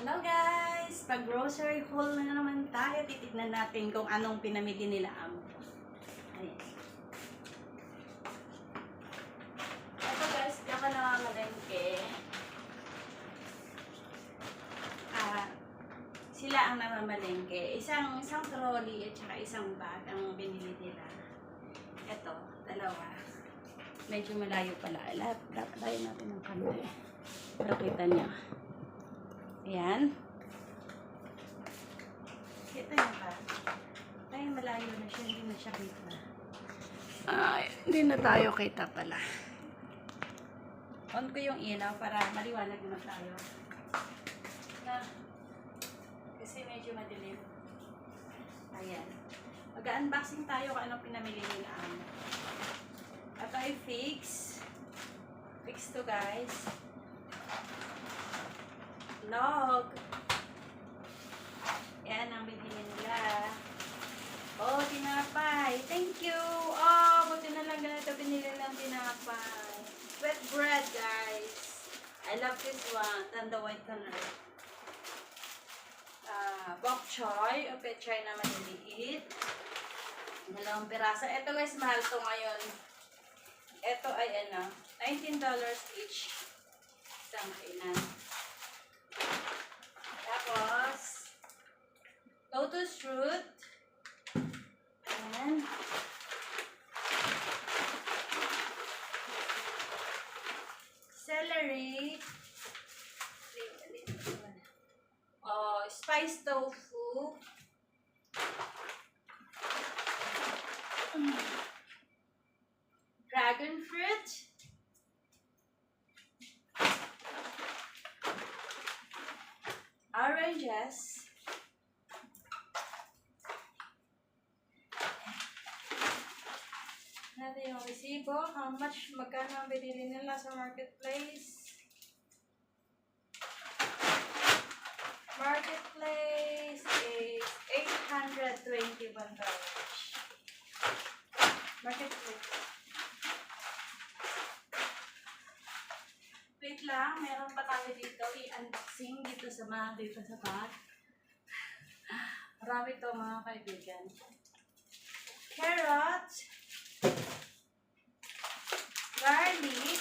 Hello guys! Pag-grocery haul na naman tayo. Titignan natin kung anong pinamili nila amo. Ayan. Ito guys, ako namamalengke. Ah, sila ang namamalengke. Isang, isang trolley at saka isang bag ang binili nila. Ito, dalawa. Medyo malayo pala. Lahat, layo natin ng kamay. Para kita niya. Ayan. Kita niyo ba? Ay, malayo na siya. Hindi na siya kita. Ay, hindi na tayo kita pala. On ko yung ilaw para maliwanag naman tayo. Na, kasi medyo madilim. Ayan. Mag-unboxing tayo kung anong pinamili nila. Ito ay fix. Fix to guys. Log. Yan ang binili nila. Oh, tinapay. Thank you. Oh, buti na lang ganito binili ng tinapay. Wet bread, guys. I love this one. And the white color. Ah, bok choy. O choy na maliliit. Dalawang piraso. Ito guys, mahal to ngayon. Ito ay ano, $19 each. Isang kainan. Lotus root. Ayan. Natin yung resibo. How much, magkano ang binili nila sa marketplace? Marketplace is $821. Marketplace. Wait lang, meron pa tayo dito. I-unboxing dito sa mga dito sa bag. Marami to mga kaibigan. Carrot. Garlic.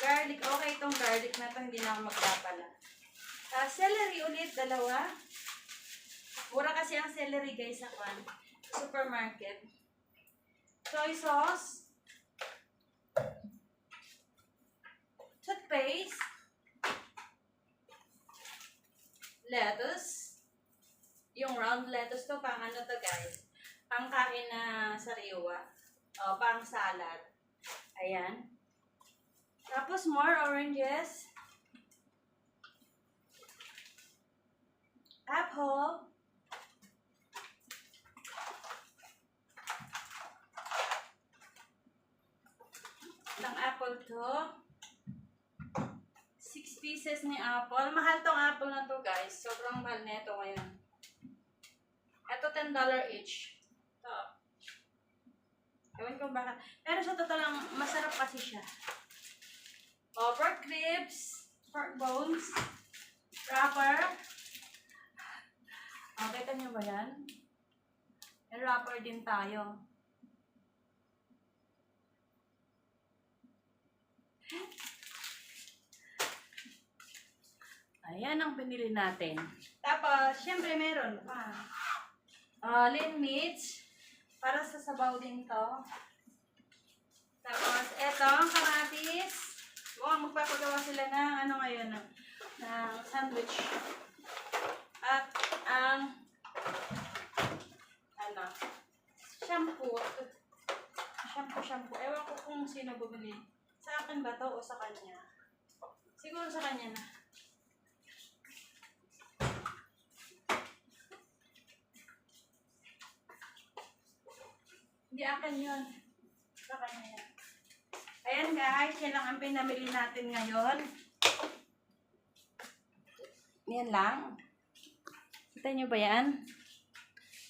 Garlic. Okay itong garlic na to. Hindi na ako magpapala. Ah, celery ulit, dalawa. Mura kasi ang celery guys sa kwan. Supermarket. Soy sauce. Toothpaste. Lettuce. Yung round lettuce to, pang ano to guys. Pang kain na sariwa. O, pang salad. Ayan. Tapos more oranges. Apple. Ilang apple to? Six pieces ni apple. Mahal tong apple na to, guys. Sobrang mahal na ito ngayon. Ito, $10 each. Ko bakit. Pero sa totoo lang, masarap kasi siya. Oh, pork ribs, pork bones, wrapper. Oh, kita niyo ba yan? May wrapper din tayo. Ayan ang pinili natin. Tapos, syempre meron pa. Uh, lean meats. Para sa sabaw din to. Tapos, eto, ang kamatis. Mukhang magpapagawa sila ng ano ngayon, ng, ng sandwich. At ang ano, shampoo. Shampoo, shampoo. Ewan ko kung sino bumili. Sa akin ba to o sa kanya? Siguro sa kanya na. Hindi akin yun. Sa kanya yan. Ayan guys, yan lang ang pinamili natin ngayon. Yan lang. Kita nyo ba yan?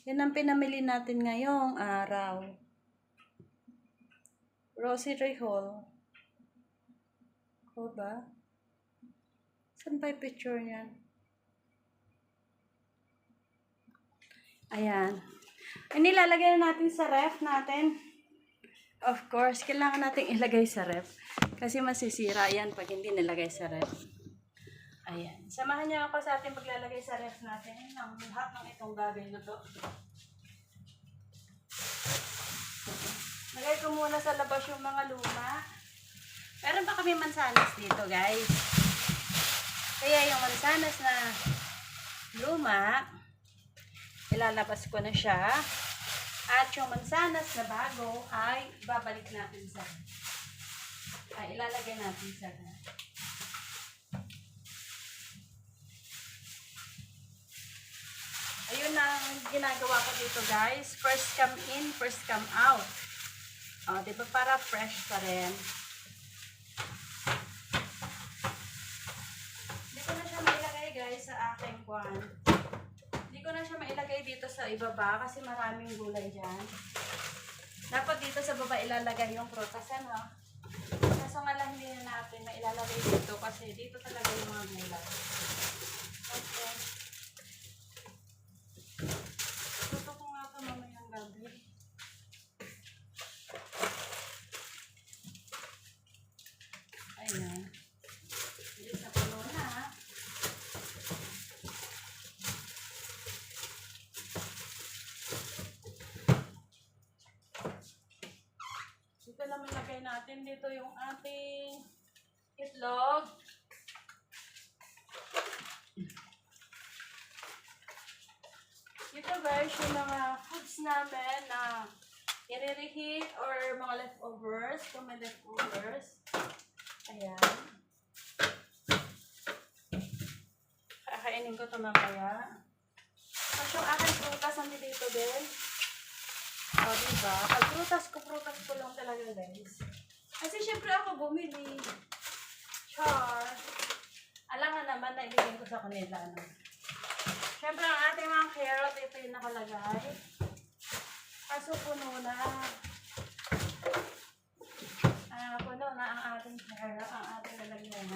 Yan ang pinamili natin ngayong araw. Rosary Hall. Ko ba? Saan ba picture niyan? Ayan. Ang nilalagay na natin sa ref natin. Of course, kailangan natin ilagay sa ref. Kasi masisira yan pag hindi nilagay sa ref. Ayan. Samahan niyo ako sa ating paglalagay sa ref natin ng lahat ng itong bagay na to. Lagay ko muna sa labas yung mga luma. Meron pa kami mansanas dito, guys. Kaya yung mansanas na luma, ilalabas ko na siya. At yung mansanas na bago ay babalik natin sa ay ilalagay natin sa Ayun ang ginagawa ko dito guys. First come in, first come out. O, di ba para fresh pa rin. Ko na siya mailagay guys sa aking kwan. Ko na siya mailagay dito sa ibaba kasi maraming gulay dyan. Dapat dito sa baba ilalagay yung prutas ano. Kaso nga lang hindi na natin mailalagay dito kasi dito talaga yung mga gulay. Okay. Luto ko nga ito mamayang gabi. Ayan. Hindi sa puno na. ha. Dito naman lagay natin dito yung ating itlog. Dito guys, yung mga foods namin na i-reheat or mga leftovers, kung may leftovers. Ayan. Kakainin ko ito mamaya. Tapos yung aking prutas nandito dito din. O, diba? Pag prutas ko, prutas ko lang talaga guys. Kasi syempre ako bumili. Char. Alam nga naman na ibigay ko sa kanila. Ano? Syempre ang ating mga carrot, ito yung nakalagay. Kaso puno na. Ah, puno na ang ating carrot, ang ating lalagyan.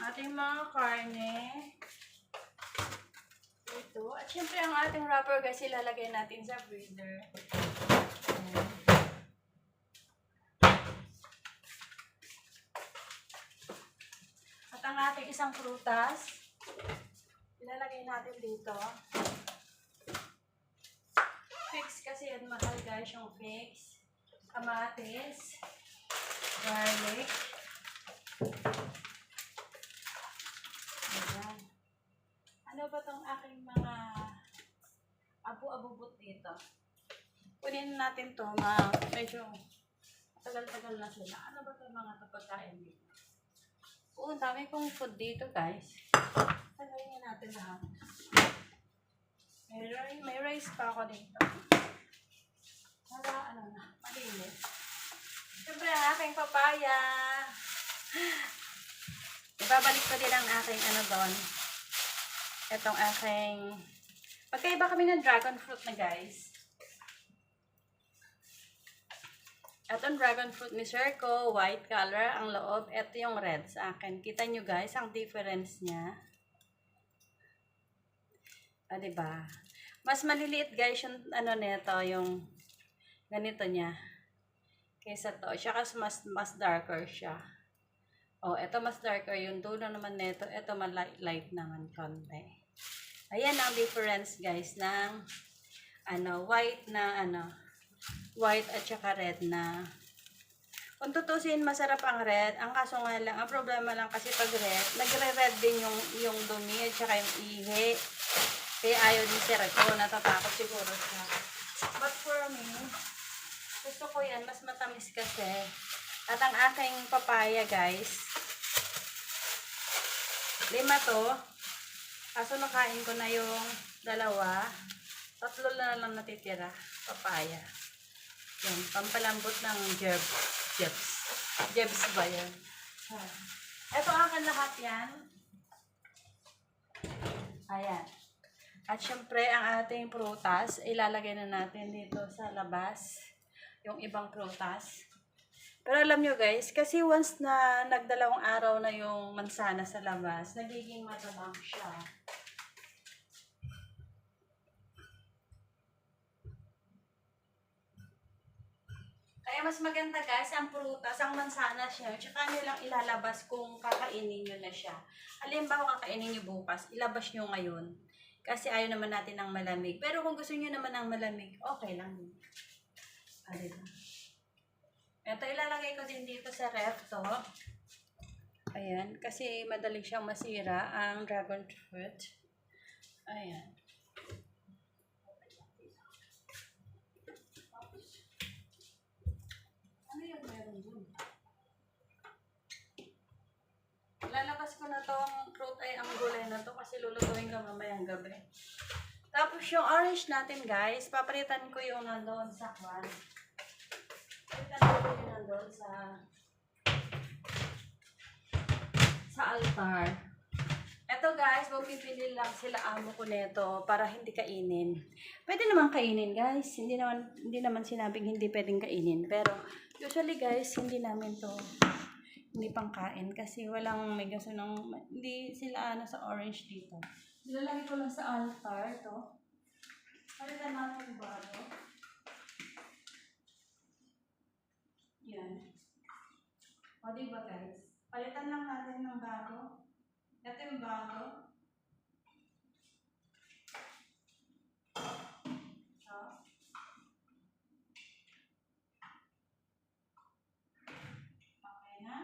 Ating mga karne. Ito. At syempre ang ating wrapper guys, ilalagay natin sa freezer. Ayan. At ang ating isang prutas, ilalagay natin dito. Fix kasi yan mahal guys yung fix. Kamatis, garlic. Ayan. Ano ba tong aking mga abu-abubot dito? Kunin natin to, mga medyo tagal-tagal na sila. Ano ba itong mga pagkain dito? Oo, dami kong food dito, guys. Tagayin natin lahat. May, may rice pa ako dito. Para, ano na, malinis. Siyempre, ang aking papaya. Ibabalik ko din ang aking ano doon. Itong aking... Magkaiba kami ng dragon fruit na, guys. Itong dragon fruit ni Circo, white color ang loob. Ito yung red sa akin. Kita nyo guys, ang difference niya. Ah, diba? Mas maliliit guys yung ano nito, yung ganito niya. Kaysa to. Siya kasi mas, mas darker siya. Oh, ito mas darker yung dulo naman nito. Ito mas light, light naman konti. Ayan ang difference guys ng ano, white na ano, white at saka red na. Kung tutusin, masarap ang red. Ang kaso nga lang, ang problema lang kasi pag red, nagre-red din yung, yung dumi at saka yung ihi. Kaya ayaw ni Sir ko, natatakot siguro siya. But for me, gusto ko yan, mas matamis kasi. At ang aking papaya, guys, lima to. Kaso nakain ko na yung dalawa. Tatlo na lang natitira. Papaya. Yan, pampalambot ng jeb. Jebs. Jebs ba yan? Ito akin lahat yan. Ayan. At syempre, ang ating prutas, ilalagay na natin dito sa labas. Yung ibang prutas. Pero alam nyo guys, kasi once na nagdalawang araw na yung mansana sa labas, nagiging matabang siya. Kaya mas maganda guys, ang prutas, ang mansanas niya, tsaka nyo lang ilalabas kung kakainin nyo na siya. Halimbawa, kakainin nyo bukas, ilabas nyo ngayon. Kasi ayaw naman natin ng malamig. Pero kung gusto nyo naman ng malamig, okay lang. Ah, diba? Ito, ilalagay ko din dito sa ref to. Ayan, kasi madali siyang masira ang dragon fruit. Ayan. Ano yung meron dun? Lalabas ko na tong fruit ay ang gulay na to kasi mamayang gabi. Tapos yung orange natin guys, papalitan ko yung nandoon sa kwan. Palitan ko yung nandoon sa sa altar. Eto guys, bumibili lang sila amo ko nito para hindi kainin. Pwede naman kainin guys. Hindi naman hindi naman sinabing hindi pwedeng kainin. Pero usually guys, hindi namin to hindi pang kain kasi walang may gusto ng hindi sila ano sa orange dito. Nilalagay ko lang sa altar to. Palitan natin baro. Yan. O, di ba guys? Palitan lang natin ng bago. Ito yung bago. So. Okay na.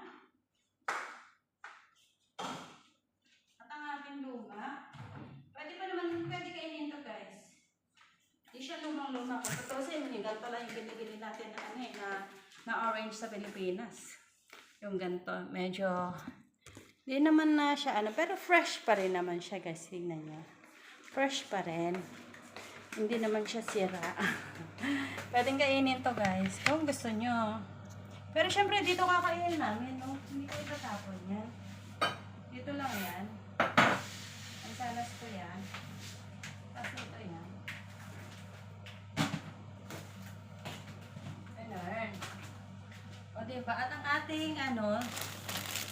At ang ating luma. Pwede pa naman, pwede kainin to guys. Hindi siya lumang-luma ko. Inyo, ganito pala yung binigili natin na, ano, eh, na, na orange sa Pilipinas. Yung ganito, medyo, hindi naman na siya, ano, pero fresh pa rin naman siya, guys. Tingnan niyo. Fresh pa rin. Hindi naman siya sira. Pwedeng kainin to, guys, kung gusto nyo. Pero syempre, dito kakainin namin, no? Hindi ko itatapon yan. Dito lang yan. Ang salas ko yan. O, diba? At ang ating, ano,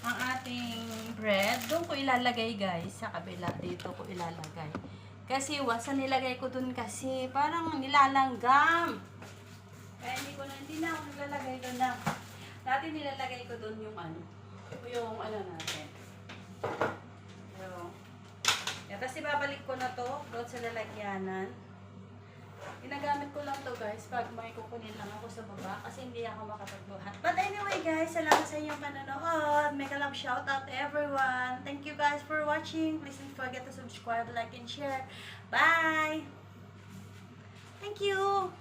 ang ating bread, doon ko ilalagay, guys, sa kabila. Dito ko ilalagay. Kasi, na nilagay ko dun kasi, parang nilalanggam. Kaya hindi ko na, hindi na ako nilalagay doon na. Dati nilalagay ko doon yung ano, yung ano natin. Yung, yan, tapos ibabalik ko na to doon sa lalagyanan. Ginagamit ko lang to guys pag may kukunin lang ako sa baba kasi hindi ako makapagbuhat. But anyway guys, salamat sa inyong panonood. Mega love shout out everyone. Thank you guys for watching. Please don't forget to subscribe, like, and share. Bye! Thank you!